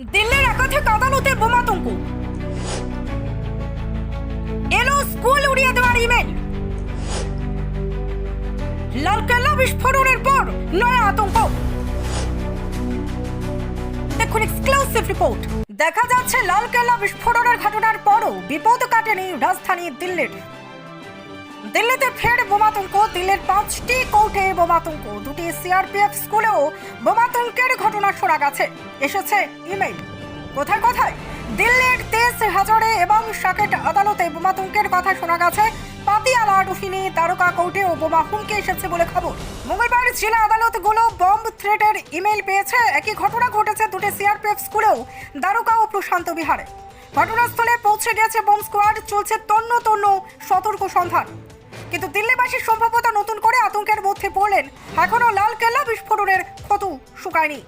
দিল্লির একাধিক আদালতে বোমাতঙ্ক এলো স্কুল উড়িয়ে দেওয়ার ইমেল। লালকেল্লা বিস্ফোরণের পর নয়া আতঙ্ক। দেখুন এক্সক্লুসিভ রিপোর্ট দেখা যাচ্ছে লালকেল্লা বিস্ফোরণের ঘটনার পরও বিপদ কাটেনি রাজধানী দিল্লির। দিল্লিতে ফের বোমাতঙ্ক, দিল্লির পাঁচটি কোর্টে বোমাতঙ্ক। দুটি সিআরপিএফ স্কুলেও বোমাতঙ্কের ঘটনা শোনা গেছে। এসেছে ইমেইল। কোথায় কোথায়, দিল্লির তেজ হাজারে এবং সাকেট আদালতে বোমাতঙ্কের কথা শোনা গেছে। পাতিয়ালা রুহিনী দ্বারকা কোর্টেও বোমা হুমকি এসেছে বলে খবর। মঙ্গলবার জেলা আদালতগুলো বম্ব থ্রেটের ইমেইল পেয়েছে। একই ঘটনা ঘটেছে দুটি সিআরপিএফ স্কুলেও, দ্বারকা ও প্রশান্ত বিহারে। ঘটনাস্থলে পৌঁছে গেছে বোম স্কোয়াড, চলছে তন্ন তন্ন সতর্ক সন্ধান। কিন্তু দিল্লিবাসী সম্ভবত নতুন করে আতঙ্কের মধ্যে পড়লেন এখনও লাল কেল্লা বিস্ফোরণের ক্ষত শুকায়নি।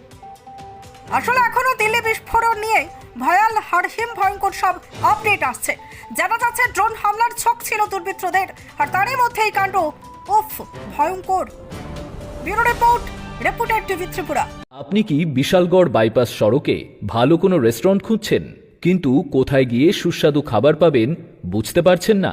আসলে এখনও দিল্লি বিস্ফোরণ নিয়ে ভয়াল হারহিম ভয়ঙ্কর সব আপডেট আসছে। জানা যাচ্ছে ড্রোন হামলার ছক ছিল দুর্বৃত্তদের, আর তারই মধ্যে এই কাণ্ড উফ, ভয়ঙ্কর। Bureau report reputed TV Tripura. আপনি কি বিশালগড় বাইপাস সড়কে ভালো কোনো রেস্টুরেন্ট খুঁজছেন? কিন্তু কোথায় গিয়ে সুস্বাদু খাবার পাবেন বুঝতে পারছেন না।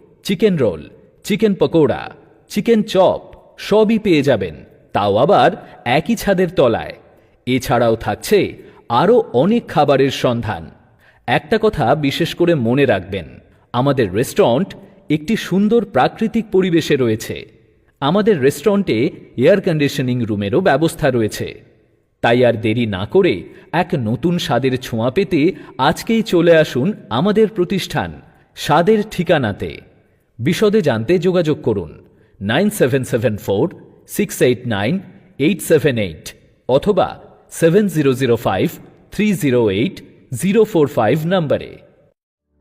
chicken roll, chicken pakora, chicken chop সবই পেয়ে যাবেন। তাও আবার একই ছাদের তলায়। এছাড়াও থাকছে আরও অনেক খাবারের সন্ধান। একটা কথা বিশেষ করে মনে রাখবেন, আমাদের রেস্টুরেন্ট একটি সুন্দর প্রাকৃতিক পরিবেশে রয়েছে। আমাদের রেস্টুরেন্টে এয়ার কন্ডিশনিং রুমেরও ব্যবস্থা রয়েছে। তাই আর দেরি না করে এক নতুন স্বাদের ছোঁয়া পেতে আজকেই চলে আসুন আমাদের প্রতিষ্ঠান, স্বাদের ঠিকানাতে। বিশদে জানতে যোগাযোগ করুন nine seven seven four, six eight nine, eight seven eight অথবা seven zero zero five, three zero eight, zero four five নম্বরে।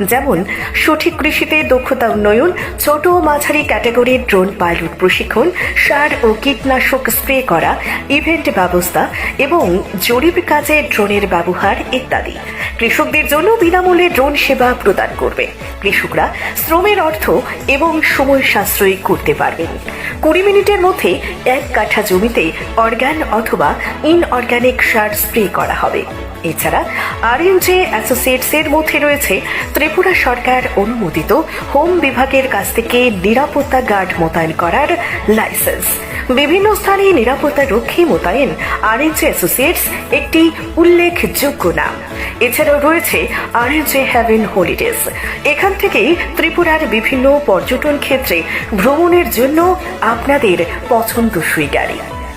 যেমন, সঠিক কৃষিতে দক্ষতা উন্নয়ন, ছোট ও মাঝারি ক্যাটাগরির ড্রোন পাইলট প্রশিক্ষণ, সার ও কীটনাশক স্প্রে করা, ইভেন্ট ব্যবস্থা এবং জরিপ কাজে ড্রোনের ব্যবহার ইত্যাদি। কৃষকদের জন্য বিনামূল্যে ড্রোন সেবা প্রদান করবে। কৃষকরা শ্রমের অর্থ এবং সময় সাশ্রয়ী করতে পারবেন। কুড়ি মিনিটের মধ্যে এক কাঠা জমিতে অর্গান অথবা ইনঅর্গানিক সার স্প্রে করা হবে। এছাড়া আরএনজে অ্যাসোসিয়েটস এর মধ্যে রয়েছে ত্রিপুরা সরকার অনুমোদিত হোম বিভাগের কাছ থেকে নিরাপত্তা গার্ড মোতায়েন করার লাইসেন্স। বিভিন্ন স্থানে নিরাপত্তা রক্ষী মোতায়েন আরএনজে অ্যাসোসিয়েটস একটি উল্লেখযোগ্য নাম। এছাড়াও রয়েছে আরএনজে হ্যাভেন হলিডেজ। এখান থেকেই ত্রিপুরার বিভিন্ন পর্যটন ক্ষেত্রে ভ্রমণের জন্য আপনাদের পছন্দসই গাড়ি।